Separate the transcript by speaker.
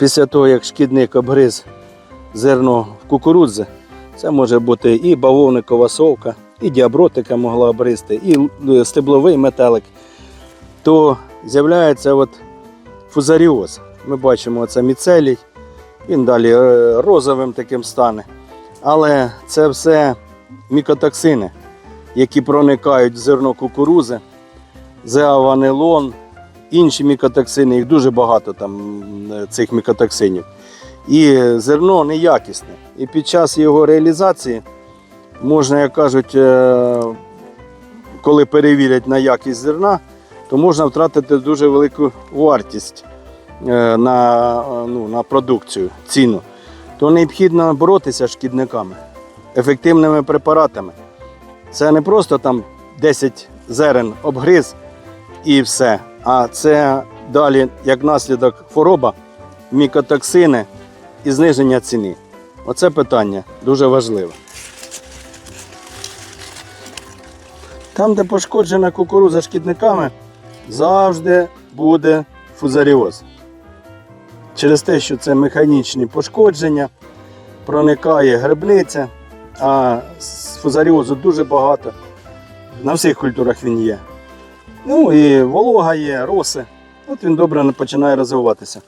Speaker 1: після того, як шкідник обгриз зерно кукурудзи, це може бути і бавовникова совка, і діабротика могла обгризти, і е, стебловий метелик, то з'являється от фузаріоз. Ми бачимо це міцелій, він далі е, розовим таким стане. Але це все мікотоксини, які проникають в зерно кукурузи, зеаванилон, інші мікотоксини, їх дуже багато там е, цих мікотоксинів. І зерно неякісне. І під час його реалізації можна, як кажуть, е, коли перевірять на якість зерна, то можна втратити дуже велику вартість е, на, ну, на продукцію, ціну. То необхідно боротися з шкідниками ефективними препаратами. Це не просто там 10 зерен обгриз і все. А це далі, як наслідок хвороба, мікотоксини і зниження ціни. Оце питання дуже важливе. Там, де пошкоджена кукуруза шкідниками, завжди буде фузаріоз. Через те, що це механічні пошкодження, проникає грибниця, а фузаріозу дуже багато. На всіх культурах він є. Ну і волога є, роси. От він добре починає розвиватися.